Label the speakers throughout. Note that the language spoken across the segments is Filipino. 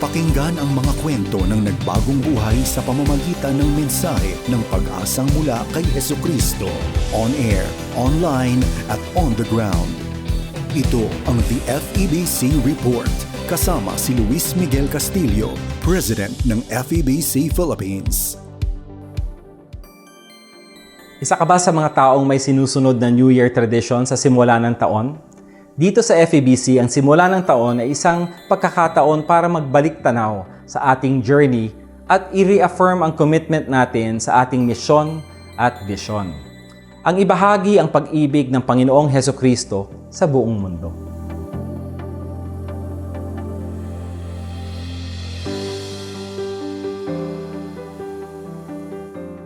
Speaker 1: Pakinggan ang mga kwento ng nagbagong buhay sa pamamagitan ng mensahe ng pag-asang mula kay Heso Kristo. On air, online, at on the ground. Ito ang The FEBC Report. Kasama si Luis Miguel Castillo, President ng FEBC Philippines.
Speaker 2: Isa ka ba sa mga taong may sinusunod na New Year tradition sa simula ng taon? Dito sa FEBC, ang simula ng taon ay isang pagkakataon para magbalik tanaw sa ating journey at i-reaffirm ang commitment natin sa ating misyon at vision. Ang ibahagi ang pag-ibig ng Panginoong Heso Kristo sa buong mundo.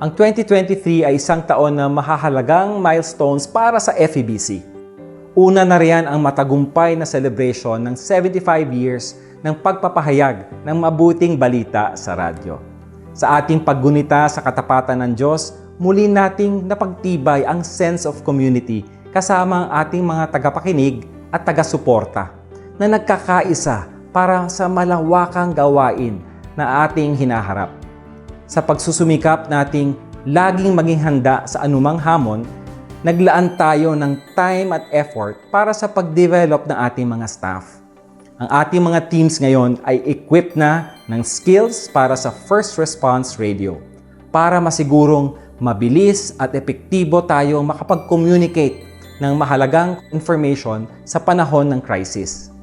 Speaker 2: Ang 2023 ay isang taon na mahahalagang milestones para sa FEBC. Una na riyan ang matagumpay na celebration ng 75 years ng pagpapahayag ng mabuting balita sa radyo. Sa ating paggunita sa katapatan ng Diyos, muli nating napagtibay ang sense of community kasama ang ating mga tagapakinig at taga-suporta na nagkakaisa para sa malawakang gawain na ating hinaharap sa pagsusumikap nating laging maging handa sa anumang hamon, naglaan tayo ng time at effort para sa pag-develop ng ating mga staff. Ang ating mga teams ngayon ay equipped na ng skills para sa first response radio para masigurong mabilis at epektibo tayo makapag-communicate ng mahalagang information sa panahon ng crisis.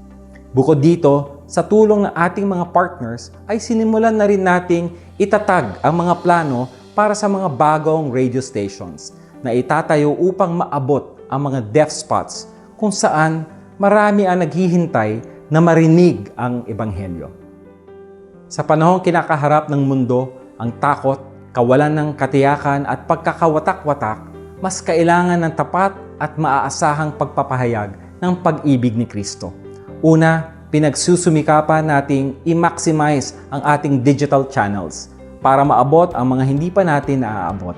Speaker 2: Bukod dito, sa tulong ng ating mga partners ay sinimulan na rin nating itatag ang mga plano para sa mga bagong radio stations na itatayo upang maabot ang mga deaf spots kung saan marami ang naghihintay na marinig ang Ebanghelyo. Sa panahong kinakaharap ng mundo, ang takot, kawalan ng katiyakan at pagkakawatak-watak, mas kailangan ng tapat at maaasahang pagpapahayag ng pag-ibig ni Kristo. Una, pinagsusumikapan nating i-maximize ang ating digital channels para maabot ang mga hindi pa natin naaabot.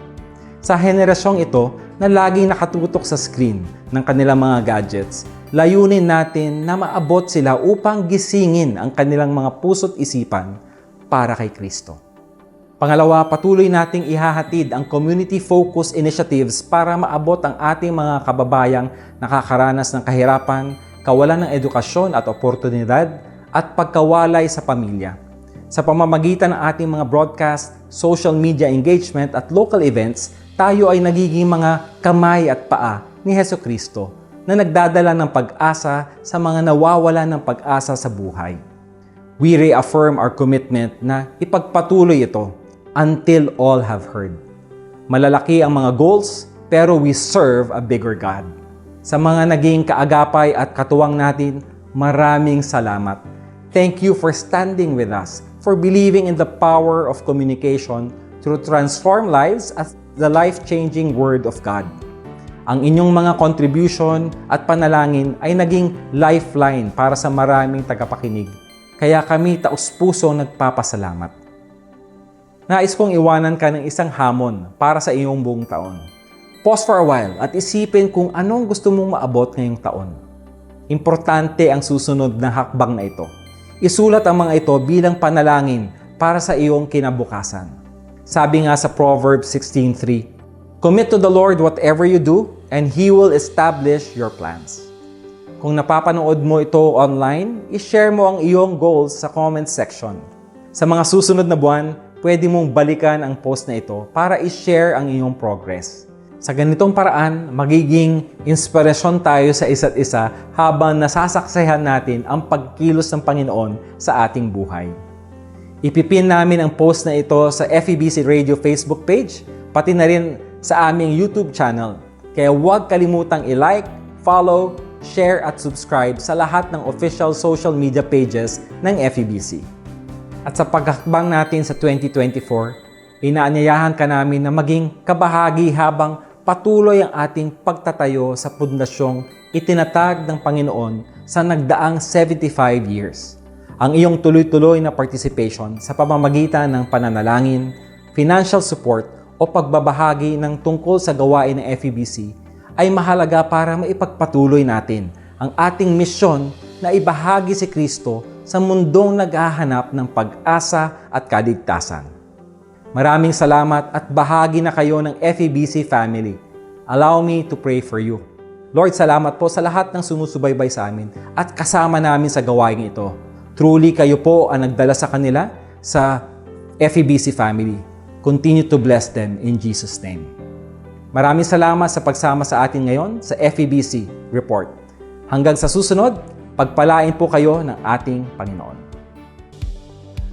Speaker 2: Sa henerasyong ito na laging nakatutok sa screen ng kanilang mga gadgets, layunin natin na maabot sila upang gisingin ang kanilang mga puso't isipan para kay Kristo. Pangalawa, patuloy nating ihahatid ang community-focused initiatives para maabot ang ating mga kababayang nakakaranas ng kahirapan, kawalan ng edukasyon at oportunidad, at pagkawalay sa pamilya. Sa pamamagitan ng ating mga broadcast, social media engagement at local events, tayo ay nagiging mga kamay at paa ni Heso Kristo na nagdadala ng pag-asa sa mga nawawala ng pag-asa sa buhay. We reaffirm our commitment na ipagpatuloy ito until all have heard. Malalaki ang mga goals, pero we serve a bigger God. Sa mga naging kaagapay at katuwang natin, maraming salamat. Thank you for standing with us, for believing in the power of communication through transform lives as the life-changing Word of God. Ang inyong mga contribution at panalangin ay naging lifeline para sa maraming tagapakinig. Kaya kami taus-puso nagpapasalamat. Nais kong iwanan ka ng isang hamon para sa iyong buong taon. Pause for a while at isipin kung anong gusto mong maabot ngayong taon. Importante ang susunod na hakbang na ito. Isulat ang mga ito bilang panalangin para sa iyong kinabukasan. Sabi nga sa Proverbs 16.3, Commit to the Lord whatever you do, and He will establish your plans. Kung napapanood mo ito online, i-share mo ang iyong goals sa comment section. Sa mga susunod na buwan, pwede mong balikan ang post na ito para i-share ang iyong progress. Sa ganitong paraan, magiging inspirasyon tayo sa isa't isa habang nasasaksayan natin ang pagkilos ng Panginoon sa ating buhay. Ipipin namin ang post na ito sa FEBC Radio Facebook page, pati na rin sa aming YouTube channel. Kaya huwag kalimutang i-like, follow, share at subscribe sa lahat ng official social media pages ng FEBC. At sa paghakbang natin sa 2024, inaanyayahan ka namin na maging kabahagi habang patuloy ang ating pagtatayo sa pundasyong itinatag ng Panginoon sa nagdaang 75 years. Ang iyong tuloy-tuloy na participation sa pamamagitan ng pananalangin, financial support o pagbabahagi ng tungkol sa gawain ng FEBC ay mahalaga para maipagpatuloy natin ang ating misyon na ibahagi si Kristo sa mundong naghahanap ng pag-asa at kaligtasan. Maraming salamat at bahagi na kayo ng FEBC family. Allow me to pray for you. Lord, salamat po sa lahat ng sumusubaybay sa amin at kasama namin sa gawain ito. Truly, kayo po ang nagdala sa kanila sa FEBC family. Continue to bless them in Jesus' name. Maraming salamat sa pagsama sa atin ngayon sa FEBC Report. Hanggang sa susunod, pagpalain po kayo ng ating Panginoon.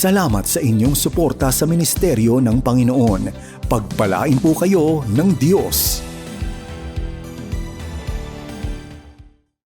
Speaker 1: Salamat sa inyong suporta sa ministeryo ng Panginoon. Pagpalain po kayo ng Diyos.